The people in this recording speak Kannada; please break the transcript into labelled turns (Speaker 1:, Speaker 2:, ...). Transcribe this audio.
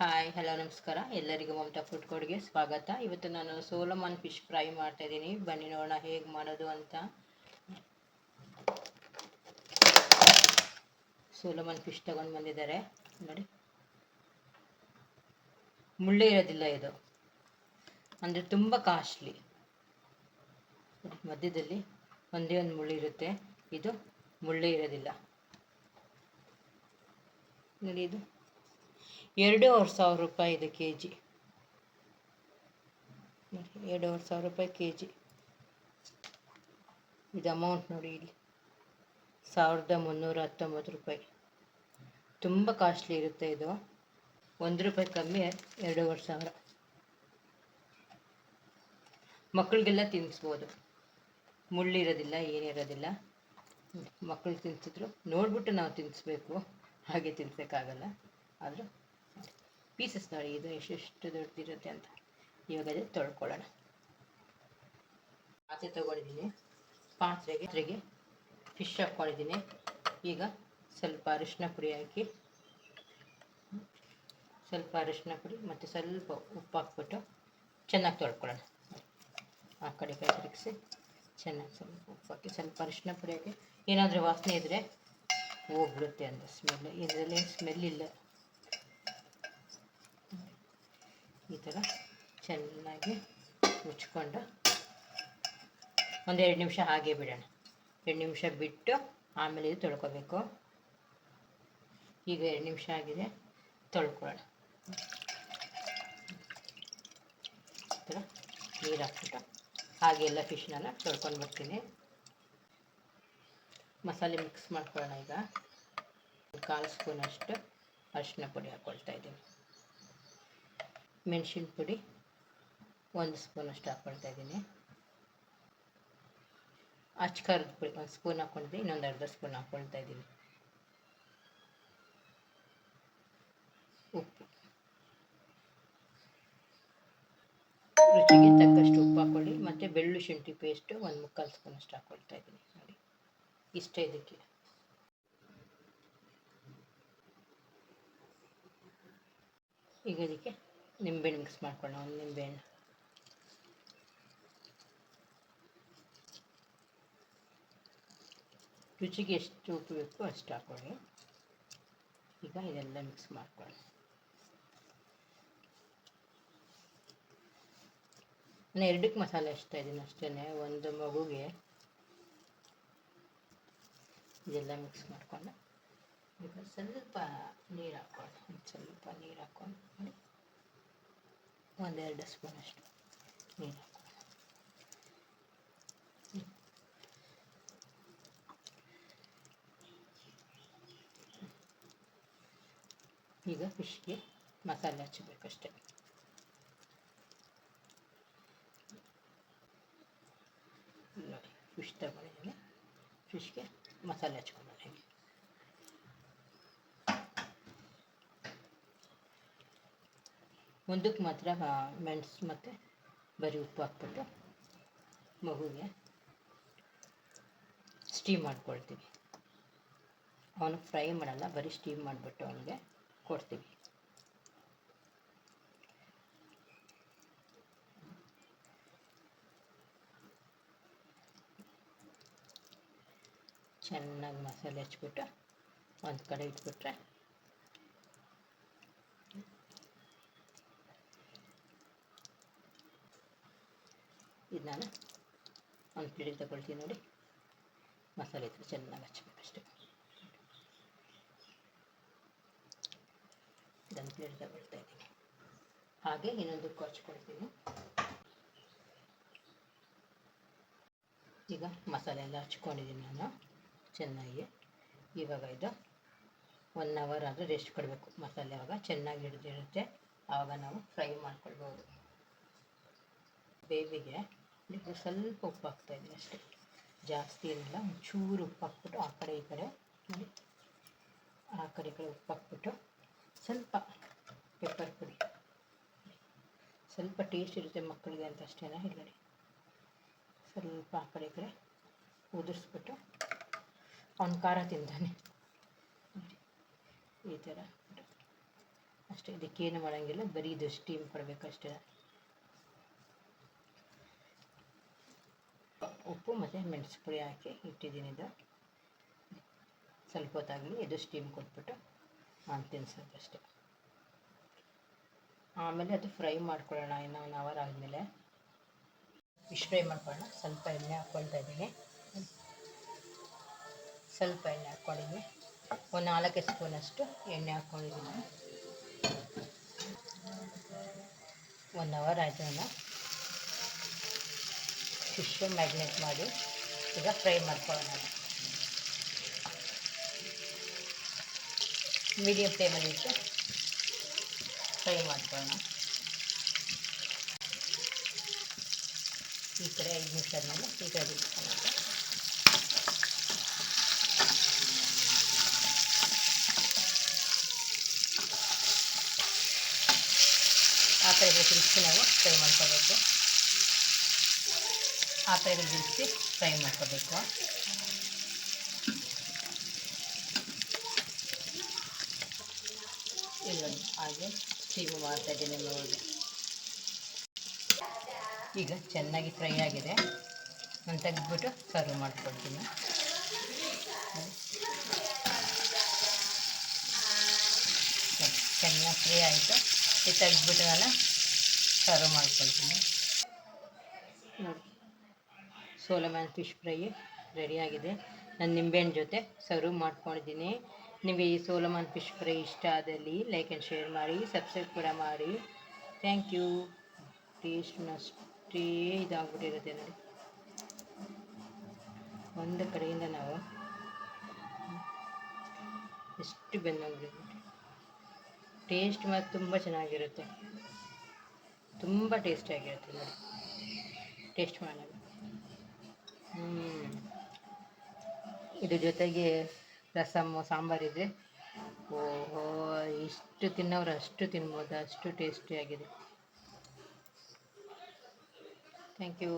Speaker 1: ಹಾಯ್ ಹಲೋ ನಮಸ್ಕಾರ. ಎಲ್ಲರಿಗೂ ಮಮತಾ ಫುಡ್ ಕೋಡ್ಗೆ ಸ್ವಾಗತ. ಇವತ್ತು ನಾನು ಸೋಲಮನ್ ಫಿಶ್ ಫ್ರೈ ಮಾಡ್ತಾ ಇದ್ದೀನಿ. ಬನ್ನಿ ನೋಡೋಣ ಹೇಗೆ ಮಾಡೋದು ಅಂತ. ಸೋಲಮನ್ ಫಿಶ್ ತಗೊಂಡು ಬಂದಿದ್ದಾರೆ. ನೋಡಿ. ಮುಳ್ಳೆ ಇರೋದಿಲ್ಲ ಇದು. ಅಂದರೆ ತುಂಬ ಕಾಸ್ಟ್ಲಿ ಮಧ್ಯದಲ್ಲಿ ಒಂದೇ ಒಂದು ಮುಳ್ಳು ಇರುತ್ತೆ. ಇದು ಮುಳ್ಳೆ ಇರೋದಿಲ್ಲ. ನೋಡಿ ಇದು. ಎರಡೂವರೆ ಸಾವಿರ ರೂಪಾಯಿ ಇದೆ ಕೆ ಜಿ ಎರಡೂವರೆ ಸಾವಿರ ರೂಪಾಯಿ ಕೆ ಜಿ ಇದು ಅಮೌಂಟ್ ನೋಡಿ ಇಲ್ಲಿ. ಸಾವಿರದ ಮುನ್ನೂರ ಹತ್ತೊಂಬತ್ತು ರೂಪಾಯಿ. ತುಂಬ ಕಾಸ್ಟ್ಲಿ ಇರುತ್ತೆ ಇದು. ಒಂದು ರೂಪಾಯಿ ಕಮ್ಮಿ, ಎರಡೂವರೆ ಸಾವಿರ. ಮಕ್ಕಳಿಗೆಲ್ಲ ತಿನ್ನಿಸ್ಬೋದು ಮುಳ್ಳಿರೋದಿಲ್ಲ, ಏನಿರೋದಿಲ್ಲ. ಮಕ್ಕಳು ತಿನ್ಸಿದ್ರು. ನೋಡ್ಬಿಟ್ಟು ನಾವು ತಿನ್ನಿಸ್ಬೇಕು ಹಾಗೆ ತಿನ್ಸೋಕ್ಕಾಗಲ್ಲ ಆದರೂ ಪೀಸಸ್ ನೋಡಿ, ಇದು ಎಷ್ಟೆಷ್ಟು ದೊಡ್ಡದಿರುತ್ತೆ ಅಂತ. ಇವಾಗ ಅದು ತೊಳ್ಕೊಳ್ಳೋಣ. ಪಾತ್ರೆ ತೊಗೊಂಡಿದ್ದೀನಿ. ಪಾತ್ರೆಗೆ ಪಾತ್ರೆಗೆ ಫಿಶ್ ಹಾಕ್ಕೊಂಡಿದ್ದೀನಿ. ಈಗ ಸ್ವಲ್ಪ ಅರಿಶಿನ ಪುಡಿ ಹಾಕಿ, ಸ್ವಲ್ಪ ಅರಿಶಿನ ಪುಡಿ ಮತ್ತು ಸ್ವಲ್ಪ ಉಪ್ಪು ಹಾಕ್ಬಿಟ್ಟು ಚೆನ್ನಾಗಿ ತೊಳ್ಕೊಳ್ಳೋಣ. ಆ ಕಡೆ ಕೈ ತಿರುಗಿಸಿ ಚೆನ್ನಾಗಿ ಸ್ವಲ್ಪ ಉಪ್ಪು ಹಾಕಿ, ಸ್ವಲ್ಪ ಅರಿಶಿನ ಪುಡಿ ಹಾಕಿ. ಏನಾದರೂ ವಾಸನೆ ಇದ್ದರೆ ಹೋಗ್ಬಿಡುತ್ತೆ ಅಂತ ಸ್ಮೆಲ್ ಇದರಲ್ಲಿ ಸ್ಮೆಲ್ ಇಲ್ಲ. ಈ ಥರ ಚೆನ್ನಾಗಿ ಮುಚ್ಕೊಂಡು ಒಂದೆರಡು ನಿಮಿಷ ಹಾಗೆ ಬಿಡೋಣ. ಎರಡು ನಿಮಿಷ ಬಿಟ್ಟು ಆಮೇಲೆ ಇದು ತೊಳ್ಕೊಬೇಕು. ಈಗ ಎರಡು ನಿಮಿಷ ಆಗಿದೆ, ತೊಳ್ಕೊಳ್ಳೋಣ. ಈ ಥರ ನೀರು ಹಾಕ್ಬಿಟ್ಟು ಹಾಗೆ ಎಲ್ಲ ಫಿಶ್ನೆಲ್ಲ ತೊಳ್ಕೊಂಡು ಬರ್ತೀನಿ. ಮಸಾಲೆ ಮಿಕ್ಸ್ ಮಾಡ್ಕೊಳ್ಳೋಣ ಈಗ. ಕಾಲು ಸ್ಪೂನಷ್ಟು ಅರಿಶಿನ ಪುಡಿ ಹಾಕ್ಕೊಳ್ತಾ ಇದ್ದೀನಿ. ಮೆಣಸಿನ ಪುಡಿ ಒಂದು ಸ್ಪೂನಷ್ಟು ಹಾಕ್ಕೊಳ್ತಾ ಇದ್ದೀನಿ. ಅಚ್ಕಾರದ ಪುಡಿ ಒಂದು ಸ್ಪೂನ್ ಹಾಕ್ಕೊಂಡಿದ್ದೀನಿ ಇನ್ನೊಂದು ಅರ್ಧ ಸ್ಪೂನ್ ಹಾಕ್ಕೊಳ್ತಾ ಇದ್ದೀನಿ. ಉಪ್ಪು. ರುಚಿಗೆ ತಕ್ಕಷ್ಟು ಉಪ್ಪು ಹಾಕ್ಕೊಳ್ಳಿ ಮತ್ತು ಬೆಳ್ಳು ಶುಂಠಿ ಪೇಸ್ಟು ಒಂದು ಮುಕ್ಕಾಲು ಸ್ಪೂನಷ್ಟು ಹಾಕ್ಕೊಳ್ತಾ ಇದ್ದೀನಿ. ನೋಡಿ, ಇಷ್ಟ ಇದಕ್ಕೆ. ಈಗ ಇದಕ್ಕೆ ನಿಂಬೆಹಣ್ಣು ಮಿಕ್ಸ್ ಮಾಡ್ಕೊಳ್ಳೋಣ, ಒಂದು ನಿಂಬೆಹಣ್ಣು. ರುಚಿಗೆ ಎಷ್ಟು ಉಪ್ಪು ಬೇಕು ಅಷ್ಟು ಹಾಕ್ಕೊಳ್ಳಿ ಈಗ ಇದೆಲ್ಲ ಮಿಕ್ಸ್ ಮಾಡ್ಕೊಳ್ಳಿ ನಾನು ಎರಡಕ್ಕೆ ಮಸಾಲೆ ಹಚ್ತಾ ಇದ್ದೀನಿ ಅಷ್ಟೇ ಒಂದು ಮಗುಗೆ. ಇದೆಲ್ಲ ಮಿಕ್ಸ್ ಮಾಡಿಕೊಂಡು ಈಗ ಸ್ವಲ್ಪ ನೀರು ಹಾಕ್ಕೊಂಡು ಸ್ವಲ್ಪ ನೀರು ಹಾಕ್ಕೊಂಡು ನೋಡಿ ಒಂದೆರಡು ಸ್ಪೂನಷ್ಟು ನೀರು ಹಾಕ್ಕೊಂಡು ಈಗ ಫಿಶ್ಗೆ ಮಸಾಲೆ ಹಚ್ಚಬೇಕಷ್ಟೆ ನೋಡಿ ಫಿಶ್ ತಗೊಂಡಿದ್ದೀನಿ ಫಿಶ್ಗೆ ಮಸಾಲೆ ಹಚ್ಕೊಂಡು ಮುಂದಕ್ಕೆ ಮಾತ್ರ ಮೆಣಸು ಮತ್ತು ಬರೀ ಉಪ್ಪು ಹಾಕ್ಬಿಟ್ಟು ಮಗುಗೆ ಸ್ಟೀಮ್ ಮಾಡ್ಕೊಳ್ತೀವಿ. ಅವನು ಫ್ರೈ ಮಾಡಲ್ಲ, ಬರೀ ಸ್ಟೀಮ್ ಮಾಡಿಬಿಟ್ಟು ಅವನಿಗೆ ಕೊಡ್ತೀವಿ. ಚೆನ್ನಾಗಿ ಮಸಾಲೆ ಹಚ್ಬಿಟ್ಟು ಒಂದು ಕಡೆ ಇಟ್ಬಿಟ್ರೆ ನಾನು ಒಂದು ಪ್ಲೇಟ್ ತಗೊಳ್ತೀನಿ ನೋಡಿ. ಮಸಾಲೆ ಇದ್ರೆ ಚೆನ್ನಾಗಿ ಹಚ್ಬೇಕಷ್ಟೆ ಇದೊಂದು ಪ್ಲೇಟ್ ತಗೊಳ್ತಾ ಇದ್ದೀನಿ. ಹಾಗೆ ಇನ್ನೊಂದು ಹಚ್ಕೊಳ್ತೀನಿ. ಈಗ ಮಸಾಲೆ ಎಲ್ಲ ಹಚ್ಕೊಂಡಿದ್ದೀನಿ ನಾನು. ಚೆನ್ನಾಗಿ. ಇವಾಗ ಇದು ಒನ್ ಅವರ್ ಆದರೆ ರೆಸ್ಟ್ ಕೊಡಬೇಕು. ಮಸಾಲೆ ಆವಾಗ ಚೆನ್ನಾಗಿ ಹಿಡಿದಿರುತ್ತೆ. ಆವಾಗ ನಾವು ಫ್ರೈ ಮಾಡ್ಕೊಳ್ಬೋದು. ಬೇಬಿಗೆ ಇದಕ್ಕೆ ಸ್ವಲ್ಪ ಉಪ್ಪು ಹಾಕ್ತಾಯಿದ್ದೀನಿ ಅಷ್ಟೇ. ಜಾಸ್ತಿ ಇರಲಿಲ್ಲ ಒಂಚೂರು ಉಪ್ಪು ಹಾಕ್ಬಿಟ್ಟು ಆ ಕಡೆ ಈ ಕಡೆ ಆ ಕಡೆ ಈ ಕಡೆ ಉಪ್ಪು ಹಾಕ್ಬಿಟ್ಟು ಸ್ವಲ್ಪ ಪೆಪ್ಪರ್ ಪುಡಿ. ಸ್ವಲ್ಪ ಟೇಸ್ಟ್ ಇರುತ್ತೆ ಮಕ್ಕಳಿಗೆ ಅಂತ ಅಷ್ಟೇ ಹೇಳಿ ಸ್ವಲ್ಪ ಆ ಕಡೆ ಈ ಕಡೆ ಉದುರಿಸ್ಬಿಟ್ಟು ಅವ್ನು ಖಾರ ತಿಂತಾನೆ. ಈ ಥರ ಅಷ್ಟೇ. ಇದಕ್ಕೇನು ಮಾಡೋಂಗಿಲ್ಲ, ಬರೀ ಇದು ಸ್ಟೀಮ್ ಕೊಡಬೇಕಷ್ಟೇ ಉಪ್ಪು ಮತ್ತು ಮೆಣಸು ಪುಡಿ ಹಾಕಿ ಇಟ್ಟಿದ್ದೀನಿ ಇದು. ಸ್ವಲ್ಪ ಹೊತ್ತಾಗಲಿ ಇದು ಸ್ಟೀಮ್ ಕೊಟ್ಬಿಟ್ಟು ಹಾಂ ತಿನ್ಸೋದು ಅಷ್ಟೇ. ಆಮೇಲೆ ಅದು ಫ್ರೈ ಮಾಡ್ಕೊಳ್ಳೋಣ, ಇನ್ನೂ ಒನ್ ಅವರ್ ಆದಮೇಲೆ. ಫಿಶ್ ಫ್ರೈ ಮಾಡ್ಕೊಳ್ಳೋಣ. ಸ್ವಲ್ಪ ಎಣ್ಣೆ ಹಾಕ್ಕೊಳ್ತಾ ಇದ್ದೀನಿ. ಸ್ವಲ್ಪ ಎಣ್ಣೆ ಹಾಕ್ಕೊಂಡಿದ್ದೀನಿ. ಒಂದು ನಾಲ್ಕು ಸ್ಪೂನಷ್ಟು ಎಣ್ಣೆ ಹಾಕ್ಕೊಂಡಿದ್ದೀನಿ. ಒನ್ ಅವರ್ ಆಯಿತು ನಾನು ಫಿಶ್ಶು ಮ್ಯಾಗ್ನೇಟ್ ಮಾಡಿ ಈಗ ಫ್ರೈ ಮಾಡ್ಕೊಳ್ಳೋಣ. ಮೀಡಿಯಮ್ ಫ್ಲೇಮಲ್ಲಿ ಇಟ್ಟು ಫ್ರೈ ಮಾಡ್ಕೊಳ್ಳೋಣ. ಈ ಕಡೆ ಐದು ನಿಮಿಷ ಆದಮೇಲೆ ಈ ಕಡೆ ಇಟ್ಕೊಳ್ಳೋಣ. ಆ ಕಡೆಗೆ ತಿರುಗಿಸಿ ನಾವು ಫ್ರೈ ಮಾಡ್ಕೋಬೇಕು. ಆ ಥರ ಬಿಡಿಸಿ ಫ್ರೈ ಮಾಡ್ಕೋಬೇಕು. ಇಲ್ಲೊಂದು ಹಾಗೆ ಸ್ಟೀಮ್ ಮಾಡ್ತಾ ಇದ್ದೀನಿ ನೋಡಿ ಈಗ ಚೆನ್ನಾಗಿ ಫ್ರೈ ಆಗಿದೆ. ನಾನು ತೆಗೆದ್ಬಿಟ್ಟು ಸರ್ವ್ ಮಾಡ್ಕೊಳ್ತೀನಿ. ಚೆನ್ನಾಗಿ ಫ್ರೈ ಆಯಿತು. ಈ ತೆಗೆದ್ಬಿಟ್ಟು ನಾನು ಸರ್ವ್ ಮಾಡ್ಕೊಳ್ತೀನಿ. ಸೋಲಮ್ಯಾನ್ ಫಿಶ್ ಫ್ರೈ ರೆಡಿಯಾಗಿದೆ. ನಾನು ನಿಂಬೆಹಣ್ಣು ಜೊತೆ ಸರ್ವ್ ಮಾಡ್ಕೊಂಡಿದ್ದೀನಿ. ನಿಮಗೆ ಈ ಸೋಲಮನ್ ಫಿಶ್ ಫ್ರೈ ಇಷ್ಟ ಆದಲ್ಲಿ ಲೈಕ್ ಆ್ಯಂಡ್ ಶೇರ್ ಮಾಡಿ ಸಬ್ಸ್ಕ್ರೈಬ್ ಕೂಡ ಮಾಡಿ. ಥ್ಯಾಂಕ್ ಯು ಟೇಸ್ಟ್ ಅಷ್ಟೇ ಇದಾಗ್ಬಿಟ್ಟಿರುತ್ತೆ ನೋಡಿ. ಒಂದು ಕಡೆಯಿಂದ ನಾವು ಎಷ್ಟು ಬೆಂದಂಗ್ಬಿಟ್ಟಿದೆ ಟೇಸ್ಟ್ ಮತ್ತು ತುಂಬ ಚೆನ್ನಾಗಿರುತ್ತೆ. ತುಂಬ ಟೇಸ್ಟಿಯಾಗಿರುತ್ತೆ ನೋಡಿ. ಟೇಸ್ಟ್ ಮಾಡೋಣ ಇದ್ರ ಜೊತೆಗೆ ರಸಮ್ಮು ಸಾಂಬಾರಿದೆ ಓಹೋ ಇಷ್ಟು ತಿನ್ನೋರು ಅಷ್ಟು ತಿನ್ಬೋದು ಅಷ್ಟು ಟೇಸ್ಟಿಯಾಗಿದೆ ಥ್ಯಾಂಕ್ ಯು.